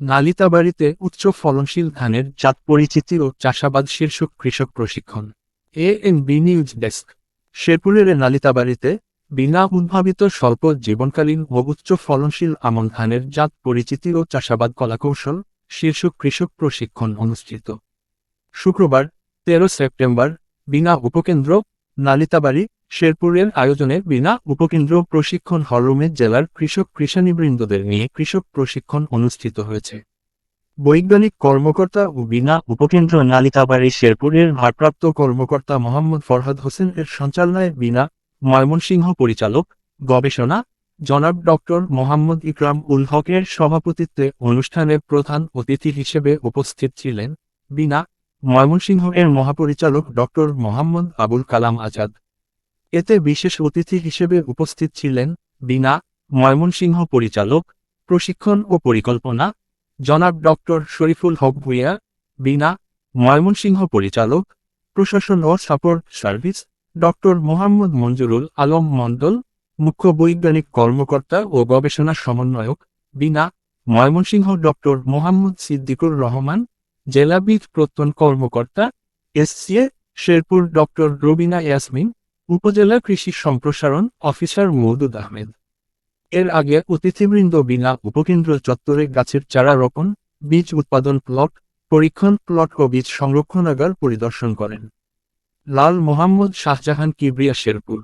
নালিতাবাড়িতে উচ্চ ফলনশীল ধানের জাত পরিচিতি ও চাষাবাদ শীর্ষক কৃষক প্রশিক্ষণ A N B news desk শেরপুরের নালিতাবাড়িতে বিনা উদ্ভাবিত স্বল্প জীবনকালীন ও উচ্চ ফলনশীল আমন ধানের জাত পরিচিতি ও চাষাবাদ কলাকৌশল শীর্ষক কৃষক প্রশিক্ষণ অনুষ্ঠিত। শুক্রবার, তেরো সেপ্টেম্বর, বিনা উপকেন্দ্র নালিতাবাড়ি, শেরপুরের আয়োজনে বিনা উপকেন্দ্র প্রশিক্ষণ হলরুমে জেলার কৃষক কৃষানীবৃন্দদের নিয়ে কৃষক প্রশিক্ষণ অনুষ্ঠিত হয়েছে। বৈজ্ঞানিক কর্মকর্তা ও বিনা উপকেন্দ্র নালিতাবাড়ি, শেরপুরের ভারপ্রাপ্ত কর্মকর্তা মোহাম্মদ ফরহাদ হোসেন এর সঞ্চালনায় বিনা ময়মনসিংহ পরিচালক, গবেষণা, জনাব ডক্টর মোহাম্মদ ইকরাম উল হকের সভাপতিত্বে অনুষ্ঠানে প্রধান অতিথি হিসেবে উপস্থিত ছিলেন বিনা ময়মনসিংহ এর মহাপরিচালক ডক্টর মোহাম্মদ আবুল কালাম আজাদ। এতে বিশেষ অতিথি হিসেবে উপস্থিত ছিলেন বিনা ময়মনসিংহ পরিচালক, প্রশিক্ষণ ও পরিকল্পনা, জনাব ডক্টর শরীফুল হক ভুইয়া, বিনা ময়মনসিংহ পরিচালক, প্রশাসন ও support service, doctor Mohammad Monjurul Alam Mondal, মুখ্য বৈজ্ঞানিক কর্মকর্তা ও গবেষণা সমন্বয়ক, বিনা ময়মনসিংহ ডক্টর মোহাম্মদ সিদ্দিকুর রহমান জেলাবিদ প্রত্যন কর্মকর্তা এসসিএ শেরপুর ডক্টর রবিনা ইয়াসমিন, উপজেলা কৃষি সম্প্রসারণ অফিসার মৌদুদ আহমেদ। এর আগে অতিথিবৃন্দ বিনা উপকেন্দ্র চত্বরে গাছের চারা রোপণ, বীজ উৎপাদন প্লট, পরীক্ষণ প্লট ও বীজ সংরক্ষণাগার পরিদর্শন করেন। লাল মোহাম্মদ শাহজাহান কিবরিয়া শেরপুর।